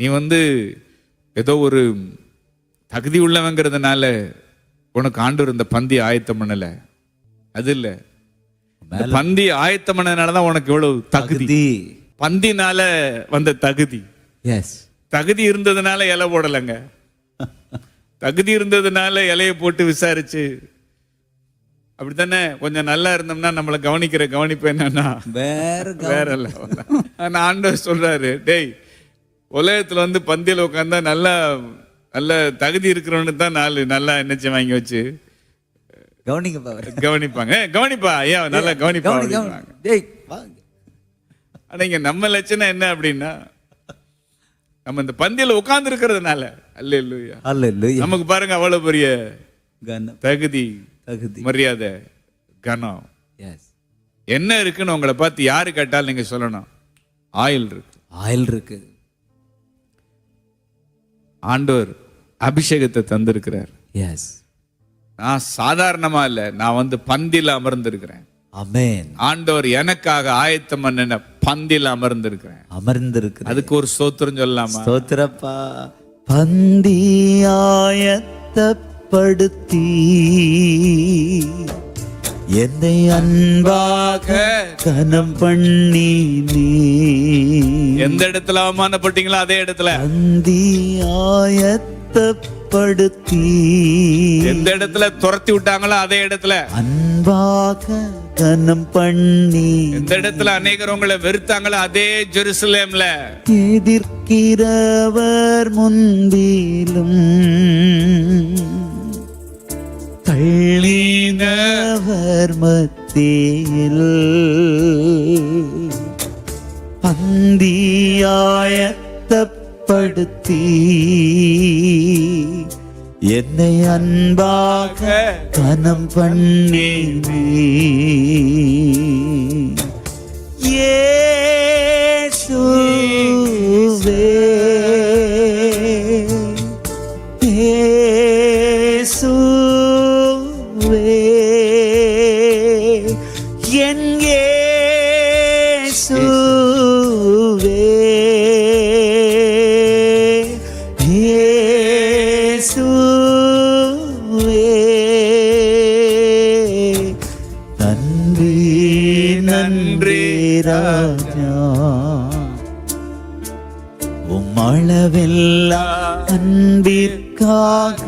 நீ வந்து ஏதோ ஒரு தகுதி உள்ளவங்கிறதுனால உனக்கு ஆண்டவர் இந்த பந்தி ஆயத்தம் பண்ணல. அது இல்ல. பந்தி ஆயத்தம் பண்ணதுனால தான் உனக்கு இவ்வளவு தகுதி. பந்தினால வந்த தகுதி. எஸ் தகுதி இருந்ததுனால இலை போடலைங்க. தகுதி இருந்ததுனால இலையை போட்டு விசாரிச்சு. அப்படித்தானே? கொஞ்சம் நல்லா இருந்தோம்னா நம்மளை கவனிக்கிற கவனிப்பு என்னன்னா வேற வேற இல்ல ஆண்டவர் சொல்றாரு டேய் உலகத்துல வந்து பந்தியில உட்காந்தா நல்லா நல்ல தகுதி இருக்கிறவனு தான் நாலு நல்லா என்னச்சு வாங்கி வச்சு கவனிங்க பாரு கவனிப்பாங்க. "ஏய், கவனிப்பா. ஐயா நல்லா கவனிப்பா கவனி கவனி. அப்படிம்பாங்க. டேய் வாங்க. ஆனா இங்க நம்ம லட்சணம் என்ன அப்படின்னா நம்ம இந்த பந்தியில உட்கார்ந்து இருக்கிறதுனால அல்ல இல்லையா அல்லேலூயா. நமக்கு பாருங்க அவ்வளவு பெரிய தகுதி தகுதி. மரியாதை கனம் என்ன இருக்குன்னு உங்களை பார்த்து யாரு கேட்டாலும் நீங்க சொல்லணும். ஆயில் இருக்கு. ஆயில் இருக்கு. ஆண்டவர் அபிஷேகத்தை தந்திருக்கிறார். எஸ் நான் சாதாரணமா இல்ல நான் வந்து பந்தில அமர்ந்திருக்கிறேன். அமேன் ஆண்டவர் எனக்காக ஆயத்தம் பண்ணின பந்தில அமர்ந்திருக்கிறேன். அமர்ந்திருக்கு அதுக்கு ஒரு சோத்திரம் சொல்லலாமா? ஸ்தோத்திரப்பா. பந்தியாயத்தப்படுத்தி என்னை அன்பாக கனம் பண்ணி நீ. எந்த இடத்துல அவமானப்பட்டீங்களோ அதே இடத்துல. பந்தியாயத்தப்படுத்தி எந்த இடத்துல துரத்தி விட்டாங்களோ அதே இடத்துல. அன்பாக கனம் பண்ணி எந்த இடத்துல அநேகர் உங்களை வெறுத்தாங்களோ அதே ஜெருசலேம்ல. எதிர்க்கிறவர் முன்பிலும். மத்தியில் பந்தியாயத்தப்படுத்தி என்னை அன்பாக கனம் பண்ணி இயேசுவே இயேசுவே நன்றி ராஜா. உம்மளவெல்லா அன்பிற்காக.